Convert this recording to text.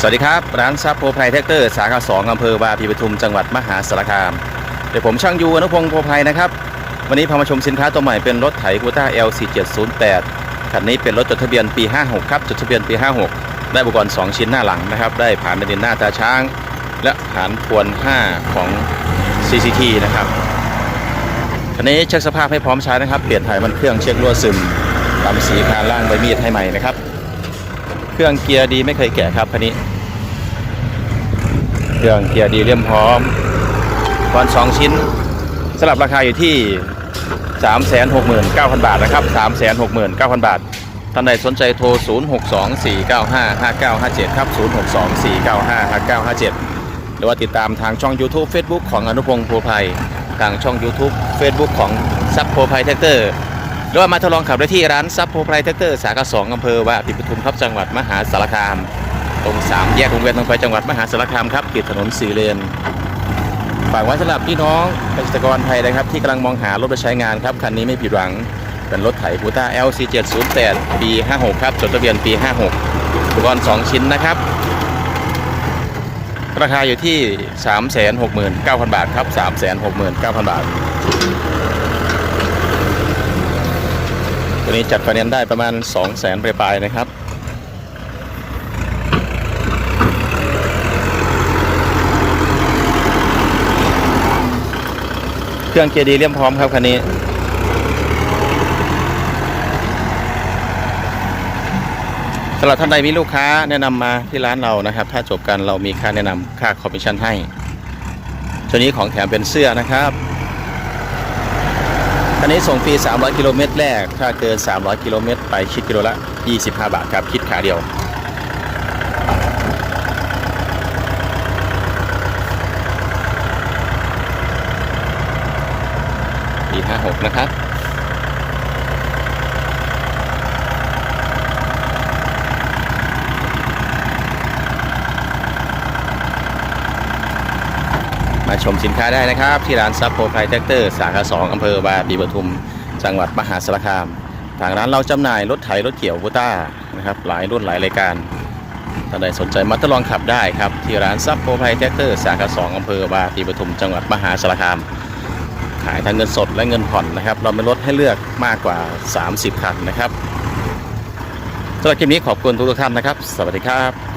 สวัสดีครับ ร้านซับโพไพแท็กเตอร์สาขา2อำเภอวาปีปทุมจังหวัดมหาสารคาม เดี๋ยวผมช่างยูอนุพงศ์โพไพนะครับ วันนี้พามาชมสินค้าตัวใหม่เป็นรถไถกูต้า L4708 คันนี้เป็นรถจดทะเบียนปี 56 ครับ จดทะเบียนปี 56 ได้อุปกรณ์ 2 ชิ้นหน้าหลังนะครับ ได้ผ่านในดินหน้าตาช้าง และผ่านทวน 5 ของ CCT นะครับ คันนี้เช็คสภาพให้พร้อมใช้นะครับ เปลี่ยนถ่ายมันเครื่องเช็ครั่วซึมตามสีคานล่างใบมีดให้ใหม่นะครับ เครื่องเกียร์ดีไม่เคยแกะครับคันนี้ เครื่องเกียร์ดีเรียมพร้อมก่อน2ชิ้นสลับราคาอยู่ที่ 369,000 บาทนะครับ 369,000 บาท ท่านใดสนใจโทร 0624955957 ครับ 0624955957 หรือว่าติดตามทางช่อง YouTube Facebook ของอนุพงศ์โพไพรทางช่อง YouTube Facebook ของซับโพไพรแท็กเตอร์ หรือว่ามาทดลองขับได้ที่ร้านซับโพไพรแท็กเตอร์สาขา2อำเภอวาปีปทุมครับจังหวัดมหาสารคาม ตรงสามแยกวงเวียนตรงไปจังหวัดมหาสารคามครับติดถนนสี่เลนฝากไว้สำหรับพี่น้องเกษตรกรไทยนะครับ ที่กำลังมองหารถไปใช้งานครับ คันนี้ไม่ผิดหวัง เป็นรถไถบูต้า LC708 ปี 56 ครับ จดทะเบียนปี 56 อุปกรณ์ 2 ชิ้นนะครับ ราคาอยู่ที่ 369,000 บาทครับ 369,000 บาท ตัวนี้จัดไฟแนนซ์ได้ประมาณ 200,000ปลายๆนะครับ เครื่องเกียร์ดีเรียมพร้อมครับคันนี้สำหรับท่านใดมีลูกค้าแนะนำมาที่ร้านเรานะครับ ถ้าจบกันเรามีค่าแนะนำค่าคอมมิชชั่นให้ตัวนี้ของแถมเป็นเสื้อนะครับ คันนี้ส่งฟรี 300 กิโลเมตรแรก ถ้าเกิน 300 กิโลเมตร ไปคิดกิโลละ 25 บาทครับ คิดขาเดียว ปี56 นะครับ มาชมสินค้าได้นะครับ ที่ร้านซับโพไพรแท็กเตอร์สาขา2อำเภอบาปีปทุม จังหวัดมหาสารคาม ทางร้านเราจำหน่ายรถไถรถเกี่ยวบูต้านะครับหลายรุ่นหลายรายการท่านใดสนใจมาทดลองขับได้ครับ ที่ร้านซับโพไพรแท็กเตอร์สาขา2อำเภอบาปีปทุม จังหวัดมหาสารคาม ขายทั้งเงินสดและเงินผ่อนนะครับ เรามีรถให้เลือกมากกว่า 30คันนะครับสำหรับคลิปนี้ขอบคุณทุกท่านนะครับ สวัสดีครับ